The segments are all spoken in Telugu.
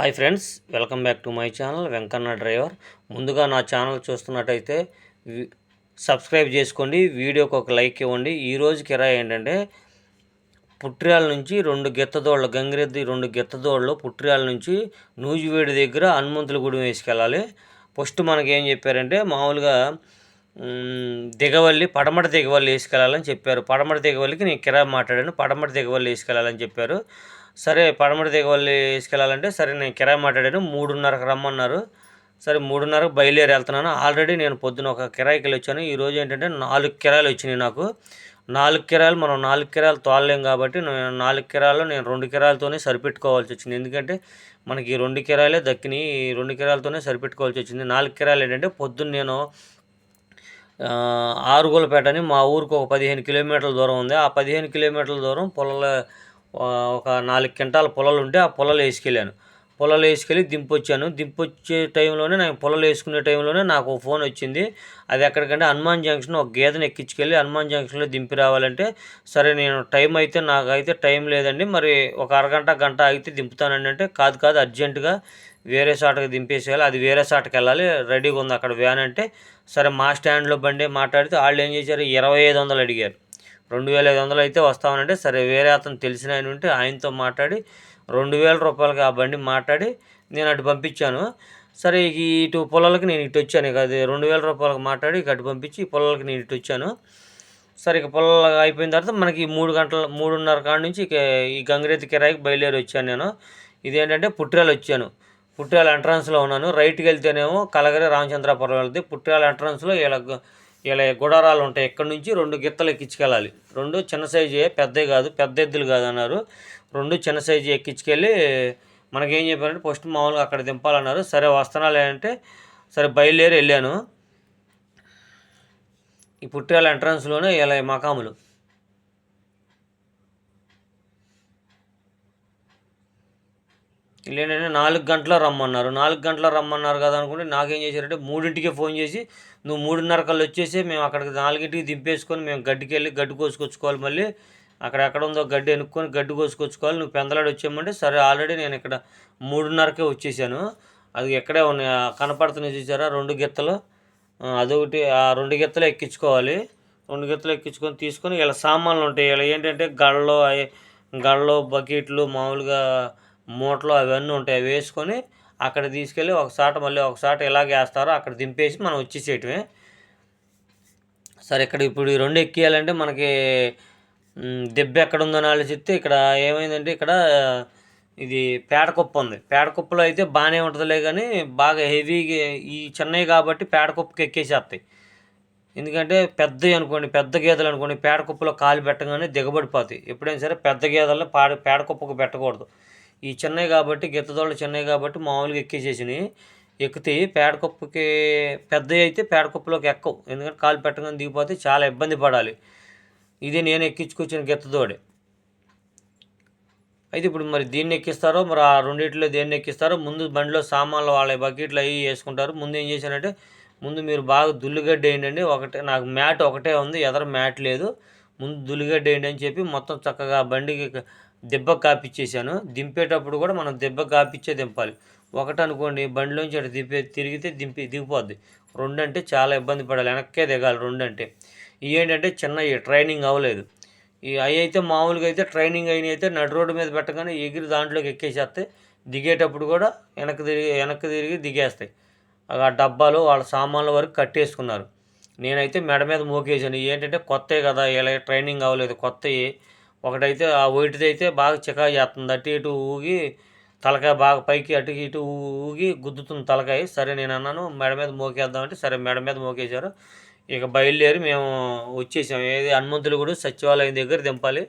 Hi friends welcome back to my channel Venkanna driver. ముందుగా నా ఛానల్ చూస్తున్నట్టయితే వి- సబ్స్క్రైబ్ చేసుకోండి వీడియోకి ఒక లైక్ ఇవ్వండి. ఈరోజు కిరాయి ఏంటంటే పుట్రియాల నుంచి రెండు గిత్తదోళ్ళు గంగిరెద్ది రెండు గెత్తదోళ్ళు పుట్రియాల నుంచి నూజివేడి దగ్గర హనుమంతుల గుడి వేసుకెళ్ళాలి. ఫస్ట్ మనకి ఏం చెప్పారంటే మామూలుగా దిగవల్లి పడమట దిగవల్లి వేసుకెళ్ళాలని చెప్పారు. పడమట దిగవల్లికి నేను కిరాయి మాట్లాడాను పడమట దిగవల్లి వేసుకెళ్ళాలని చెప్పారు. సరే పడమటి దిగవల్లి వేసుకెళ్ళాలంటే సరే నేను కిరాయి మాట్లాడాను. మూడున్నరకు రమ్మన్నారు. సరే మూడున్నరకు బయలుదేరి వెళ్తున్నాను. ఆల్రెడీ నేను పొద్దున ఒక కిరాయికి వచ్చాను ఈరోజు ఏంటంటే నాలుగు కిరాయిలు వచ్చినాయి నాకు. నాలుగు కిరాయిలు మనం నాలుగు కిరాయిలు తోలలేం కాబట్టి నేను నాలుగు కిరాయిలు నేను రెండు కిరాయిలతోనే సరిపెట్టుకోవాల్సి వచ్చింది. ఎందుకంటే మనకి ఈ రెండు కిరాయిలే దక్కినాయి. ఈ రెండు కిరాయిలతోనే సరిపెట్టుకోవాల్సి వచ్చింది. నాలుగు కిరాయిలు ఏంటంటే పొద్దున్న నేను ఆరుగోలపేట అని మా ఊరికి ఒక పదిహేను కిలోమీటర్ల దూరం ఉంది. ఆ పదిహేను కిలోమీటర్ల దూరం పొలాల ఒక నాలుగు క్వింటాల పొలాలు ఉంటే ఆ పొలాలు వేసుకెళ్ళాను. పొలాలు వేసుకెళ్ళి దింపొచ్చాను. దింపొచ్చే టైంలోనే నాకు పొలాలు వేసుకునే టైంలోనే నాకు ఫోన్ వచ్చింది. అది ఎక్కడికంటే హనుమాన్ జంక్షన్ ఒక గేదెని ఎక్కించుకెళ్ళి హనుమాన్ జంక్షన్లో దింపి రావాలంటే సరే నేను టైం అయితే నాకైతే టైం లేదండి. మరి ఒక అరగంట గంట ఆగితే దింపుతానండి అంటే కాదు కాదు అర్జెంటుగా వేరే చోటకి దింపేసేయాలి. అది వేరే చోటకి వెళ్ళాలి. రెడీగా ఉంది అక్కడ వ్యాన్ అంటే. సరే మా స్టాండ్లో బండి మాట్లాడితే వాళ్ళు ఏం చేశారు? ఇరవై ఐదు వందలు అడిగారు. రెండు వేల ఐదు వందలు అయితే వస్తామనంటే సరే వేరే అతను తెలిసిన ఆయన ఉంటే ఆయనతో మాట్లాడి రెండు వేల రూపాయలకి ఆ బండి మాట్లాడి నేను అటు పంపించాను. సరే ఇక ఇటు పొలాలకి నేను ఇటు వచ్చాను. ఇక అది రెండు వేల రూపాయలకు మాట్లాడి ఇక అటు పంపించి పొలాలకి నేను ఇటు వచ్చాను. సరే ఇక పొలాలు అయిపోయిన తర్వాత మనకి ఈ మూడు గంటల మూడున్నర కాడ నుంచి ఇక ఈ గంగిరెద్ది కిరాయికి బయలుదేరి వచ్చాను నేను. ఇదేంటంటే పుట్టిరాలు వచ్చాను. పుట్టిరాల ఎంట్రన్స్లో ఉన్నాను. రైట్కి వెళ్తేనేమో కలగరి రామచంద్రాపురం వెళ్తే పుట్టిరాల ఎంట్రన్స్లో ఇలా ఇలా గుడారాలు ఉంటాయి. ఇక్కడ నుంచి? రెండు గిత్తలు ఎక్కించుకెళ్ళాలి. రెండు చిన్న సైజు పెద్దవి కాదు పెద్ద ఎద్దులు కాదు అన్నారు. రెండు చిన్న సైజు ఎక్కించుకెళ్ళి మనకేం చెప్పారంటే ఫస్ట్ మామూలుగా అక్కడ దింపాలన్నారు. సరే వస్తున్నాలే అంటే సరే బయలుదేరి వెళ్ళాను. ఈ పుట్టిరాల ఎంట్రన్స్లోనే ఇలా మకాములు. వీళ్ళు ఏంటంటే నాలుగు గంటల రమ్మన్నారు. నాలుగు గంటల రమ్మన్నారు కదా అనుకుంటే నాకేం చేశారంటే మూడింటికే ఫోన్ చేసి నువ్వు మూడున్నర కల్లా వచ్చేసి మేము అక్కడికి నాలుగింటికి దింపేసుకొని మేము గడ్డికి వెళ్ళి గడ్డి కోసుకొచ్చుకోవాలి మళ్ళీ. అక్కడ ఎక్కడ ఉందో గడ్డి ఎనుక్కొని గడ్డి కోసుకొచ్చుకోవాలి. నువ్వు పెందలాడి వచ్చామంటే సరే ఆల్రెడీ నేను ఇక్కడ మూడున్నరకే వచ్చేసాను. అది ఎక్కడే ఉన్నాయి కనపడుతున్నాయి చూసారా? రెండు గిత్తలు. అదొకటి ఆ రెండు గిత్తలు ఎక్కించుకోవాలి. రెండు గిత్తలు ఎక్కించుకొని తీసుకొని ఇలా సామాన్లు ఉంటాయి. ఇలా ఏంటంటే గళ్ళలో అయి- గళ్ళలో బకెట్లు మామూలుగా మూటలు అవన్నీ ఉంటాయి అవి వేసుకొని అక్కడ తీసుకెళ్ళి ఒకసాట మళ్ళీ ఒకసాట ఇలాగ వేస్తారో అక్కడ దింపేసి మనం వచ్చేసేయటమే. సరే ఇక్కడ ఇప్పుడు ఈ రెండు ఎక్కియాలంటే మనకి దెబ్బ ఎక్కడ ఉందని ఆలోచిస్తే ఇక్కడ ఏమైందంటే ఇక్కడ ఇది పేడకుప్ప ఉంది. పేడకుప్పలో అయితే బాగానే ఉంటుందిలే కానీ బాగా హెవీగా ఈ చిన్నవి కాబట్టి పేడకుప్పకి ఎక్కేసేస్తాయి. ఎందుకంటే పెద్దవి అనుకోండి పెద్ద గేదెలు అనుకోండి పేడకుప్పలో కాలు పెట్టగానే దిగబడిపోతాయి. ఎప్పుడైనా సరే పెద్ద గేదెలను పాడ పేడకుప్పకు పెట్టకూడదు. ఈ చిన్నవి కాబట్టి గిత్తదోళ్ళు చిన్నవి కాబట్టి మామూలుగా ఎక్కేసేసినాయి ఎక్కితే పేడకుప్పకి పెద్దవి అయితే పేడకుప్పలోకి ఎక్కవు. ఎందుకంటే కాలు పెట్టగానే దిగిపోతే చాలా ఇబ్బంది పడాలి. ఇది నేను ఎక్కించుకొచ్చిన గిత్తదోడే. అయితే ఇప్పుడు మరి దీన్ని ఎక్కిస్తారో మరి ఆ రెండిట్లో దేన్ని ఎక్కిస్తారో ముందు బండిలో సామాన్లు వాళ్ళ బకెట్లు అవి వేసుకుంటారు. ముందు ఏం చేశానంటే ముందు మీరు బాగా దుల్లుగడ్డ వేయండి. ఒకటే నాకు మ్యాట్ ఒకటే ఉంది ఎదర మ్యాట్ లేదు. ముందు దుల్లిగడ్డ వేయండి అని చెప్పి మొత్తం చక్కగా బండికి దెబ్బ కాపిచ్చేసాను దింపేటప్పుడు కూడా మనం దెబ్బ కాపిచ్చే దింపాలి. ఒకటి అనుకోండి బండిలోంచి అటు దింపే తిరిగితే దింపి దిగిపోద్ది. రెండు అంటే చాలా ఇబ్బంది పడాలి. వెనక్కే దిగాలి రెండు అంటే ఏంటంటే చిన్న ట్రైనింగ్ అవ్వలేదు. ఈ అవి అయితే మామూలుగా అయితే ట్రైనింగ్ అయిన అయితే నడు రోడ్డు మీద పెట్టగానే ఎగిరి దాంట్లోకి ఎక్కేసేస్తే దిగేటప్పుడు కూడా వెనక్కి తిరిగి వెనక్కి తిరిగి దిగేస్తాయి. ఆ డబ్బాలు వాళ్ళ సామాన్ల వరకు కట్టేసుకున్నారు. నేనైతే మెడ మీద మోకేసాను ఏంటంటే కొత్తవి కదా ఇలా ట్రైనింగ్ అవ్వలేదు కొత్తవి ఒకటైతే ఆ వైట్ది అయితే బాగా చికా చేస్తుంది. అటు ఇటు ఊగి తలకాయ బాగా పైకి అటు ఇటు ఊగి గుద్దుతుంది తలకాయ. సరే నేను అన్నాను మెడ మీద మోకేద్దామంటే సరే మెడ మీద మోకేశారు. ఇక బయలుదేరి మేము వచ్చేసాం. ఏది హనుమంతులు కూడా సచివాలయం దగ్గర దింపాలి.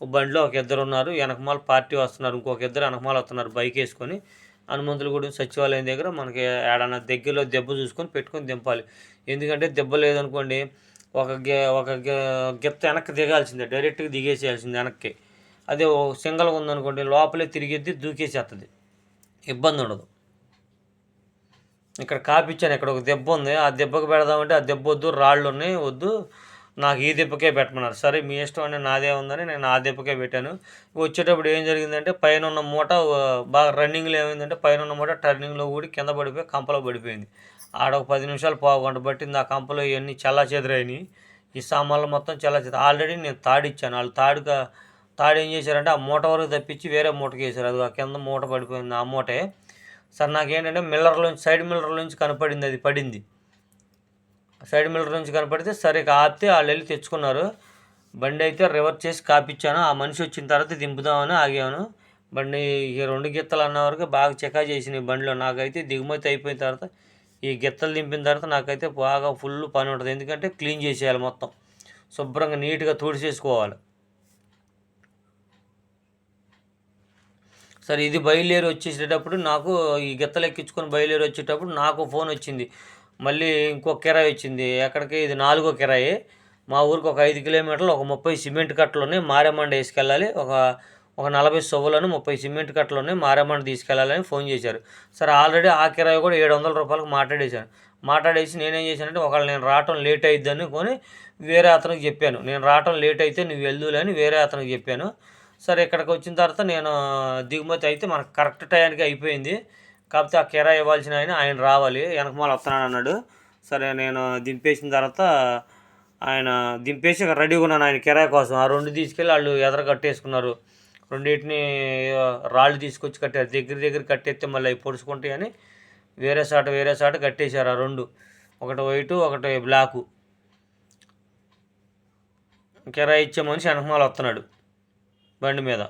బండిలో ఒక ఇద్దరు ఉన్నారు. వెనకమాల పార్టీ వస్తున్నారు. ఇంకొక ఇద్దరు వెనకమాల వస్తున్నారు బైక్ వేసుకొని. హనుమంతులు కూడా సచివాలయం దగ్గర మనకి ఏడన్నా దగ్గరలో దెబ్బ చూసుకొని పెట్టుకొని దింపాలి. ఎందుకంటే దెబ్బ లేదనుకోండి ఒక గే ఒక గిత్త వెనక్కి దిగాల్సిందే డైరెక్ట్గా దిగేసేయాల్సిందే వెనక్కి. అదే ఓ సింగల్గా ఉందనుకోండి లోపలే తిరిగిద్ది దూకేసేస్తుంది ఇబ్బంది ఉండదు. ఇక్కడ కాపిచ్చాను ఇక్కడ ఒక దెబ్బ ఉంది. ఆ దెబ్బకు పెడదామంటే ఆ దెబ్బ వద్దు రాళ్ళు ఉన్నాయి వద్దు. నాకు ఈ దెబ్బకే పెట్టమన్నారు. సరే మీ ఇష్టం అని నాదే ఉందని నేను ఆ దెబ్బకే పెట్టాను. వచ్చేటప్పుడు ఏం జరిగిందంటే పైన ఉన్న మూట బాగా రన్నింగ్లో ఏమైందంటే పైన ఉన్న మూట టర్నింగ్లో ఊడి కింద పడిపోయి కంపలో పడిపోయింది. ఆడ ఒక పది నిమిషాలు పోకుండా పట్టింది ఆ కంపలో ఇవన్నీ చల్లా చెదరైనాయి ఈ సామాన్లు మొత్తం చల్లా చెదర ఆల్రెడీ నేను తాడిచ్చాను. వాళ్ళు తాడుగా తాడు ఏం చేశారంటే ఆ మూట వరకు తప్పించి వేరే మూటకి వేశారు. అది ఆ కింద మూట పడిపోయింది ఆ మూటే. సార్ నాకేంటంటే మిల్లర్లోంచి సైడ్ మిల్లర్లోంచి కనపడింది అది పడింది. సైడ్ మిల్లర్ నుంచి కనపడితే సరే ఆపితే వాళ్ళు వెళ్ళి తెచ్చుకున్నారు. బండి అయితే రివర్స్ చేసి కాపిచ్చాను. ఆ మనిషి వచ్చిన తర్వాత దింపుదామని ఆగాను. బండి ఈ రెండు గిత్తలు అన్న వరకు బాగా చెకా చేసినాయి బండిలో. నాకైతే దిగుమతి అయిపోయిన తర్వాత ఈ గిత్తలు దింపిన తర్వాత నాకైతే బాగా ఫుల్ పని ఉంటుంది. ఎందుకంటే క్లీన్ చేసేయాలి మొత్తం. శుభ్రంగా నీట్గా తుడిచేసుకోవాలి. సరే ఇది బయలుదేరి వచ్చేసేటప్పుడు నాకు ఈ గిత్తలు ఎక్కించుకొని బయలుదేరి వచ్చేటప్పుడు నాకు ఫోన్ వచ్చింది. మళ్ళీ ఇంకో కిరాయి వచ్చింది. ఎక్కడికి? ఇది నాలుగో కిరాయి. మా ఊరికి ఒక ఐదు కిలోమీటర్లు ఒక ముప్పై సిమెంట్ కట్టలు ఉన్నాయి. మారేమండ వేసుకెళ్ళాలి. ఒక ఒక నలభై సొవ్వులను ముప్పై సిమెంట్ కట్టలు మారేమని తీసుకెళ్ళాలని తీసుకెళ్ళాలని ఫోన్ చేశారు. సరే ఆల్రెడీ ఆ కిరాయి కూడా ఏడు వందల రూపాయలకు మాట్లాడేశాను మాట్లాడేసి నేనేం చేశానంటే ఒకవేళ నేను రావటం లేట్ అయిద్ది అనుకొని వేరే అతనికి చెప్పాను. నేను రావటం లేట్ అయితే నువ్వు వెళ్దులే వేరే అతనికి చెప్పాను. సరే ఇక్కడికి వచ్చిన తర్వాత నేను దిగుమతి అయితే మనకు కరెక్ట్ టైంకి అయిపోయింది. కాకపోతే ఆ కిరాయి ఇవ్వాల్సిన ఆయన ఆయన రావాలి వెనక మళ్ళీ వస్తున్నాను అన్నాడు. సరే నేను దింపేసిన తర్వాత ఆయన దింపేసి ఇక్కడ రెడీగా ఉన్నాను ఆయన కిరాయి కోసం. ఆ రెండు తీసుకెళ్ళి వాళ్ళు ఎదర కట్టేసుకున్నారు. రెండింటిని రాళ్ళు తీసుకొచ్చి కట్టారు దగ్గర దగ్గర కట్టేస్తే మళ్ళీ అవి పొడుచుకుంటాయి అని వేరే సాట వేరే సాట కట్టేశారు ఆ రెండు. ఒకటి వైటు ఒకటి బ్లాకు. కిరాయి ఇచ్చే మనిషి వెనకమాల వస్తున్నాడు బండి మీద.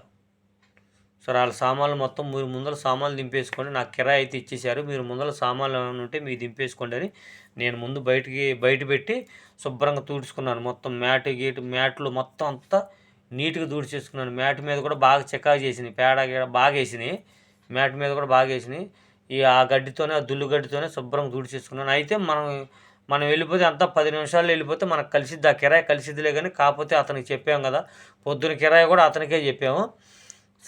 సరే వాళ్ళ సామాన్లు మొత్తం మీరు ముందర సామాన్లు దింపేసుకోండి. నాకు కిరాయి అయితే ఇచ్చేసారు మీరు ముందర సామాన్లు ఏమైనా ఉంటే మీరు దింపేసుకోండి అని నేను ముందు బయటికి బయట పెట్టి శుభ్రంగా తూడ్చుకున్నాను. మొత్తం మ్యాట్ గీటు మ్యాట్లు మొత్తం అంతా నీట్గా తూడ్చేసుకున్నాను మ్యాట్ మీద కూడా బాగా చెక్కా చేసినాయి. పేడ గీడ బాగా వేసినాయి. మ్యాట్ మీద కూడా బాగా వేసినాయి. ఈ ఆ గడ్డితోనే ఆ దుల్లు గడ్డితోనే శుభ్రంగా తూడ్చేసుకున్నాను అయితే మనం మనం వెళ్ళిపోతే అంతా పది నిమిషాలు వెళ్ళిపోతే మనకు కలిసిద్ది. ఆ కిరాయి కలిసిద్దిలే కానీ కాకపోతే అతనికి చెప్పాం కదా. పొద్దున కిరాయి కూడా అతనికే చెప్పాము.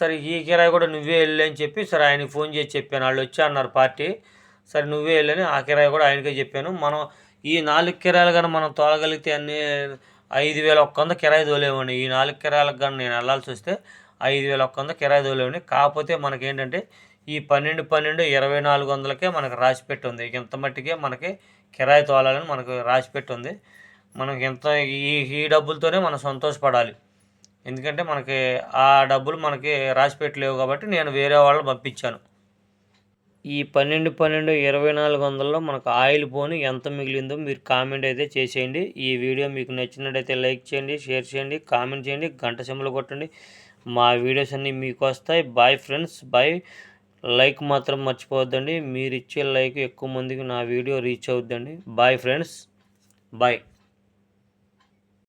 సరే ఈ కిరాయి కూడా నువ్వే వెళ్ళి అని చెప్పి సరే ఆయనకి ఫోన్ చేసి చెప్పాను. వాళ్ళు వచ్చి అన్నారు పార్టీ. సరే నువ్వే వెళ్ళని ఆ కిరాయి కూడా ఆయనకే చెప్పాను. మనం ఈ నాలుగు కిరాయిలు కానీ మనం తోలగలిగితే అన్ని ఐదు వేల ఒక్క వంద కిరాయి తోలేవండి. ఈ నాలుగు కిరాయిలకు కానీ నేను వెళ్ళాల్సి వస్తే ఐదు వేల ఒక్క వంద కిరాయి తోలేవండి. కాకపోతే మనకేంటంటే ఈ పన్నెండు పన్నెండు ఇరవై నాలుగు వందలకే మనకు రాసి పెట్టి ఉంది ఇంత మట్టికే మనకి కిరాయి తోలాలని మనకు రాసి పెట్టి ఉంది మనకి ఎంత ఈ ఈ డబ్బులతోనే మనం సంతోషపడాలి. ఎందుకంటే మనకి ఆ డబ్బులు మనకి రాసి పెట్టలేవు కాబట్టి నేను వేరే వాళ్ళని పంపించాను. ఈ పన్నెండు పన్నెండు ఇరవై నాలుగు వందల్లో మనకు ఆయిల్ పోను ఎంత మిగిలిందో మీరు కామెంట్ అయితే చేసేయండి. ఈ వీడియో మీకు నచ్చినట్టయితే లైక్ చేయండి షేర్ చేయండి కామెంట్ చేయండి గంట సింబల్ కొట్టండి. మా వీడియోస్ అన్నీ మీకు వస్తాయి. బాయ్ ఫ్రెండ్స్ బాయ్ లైక్ మాత్రం మర్చిపోవద్దండి. మీరు ఇచ్చే లైక్ ఎక్కువ మందికి నా video reach అవుద్దండి. Bye friends bye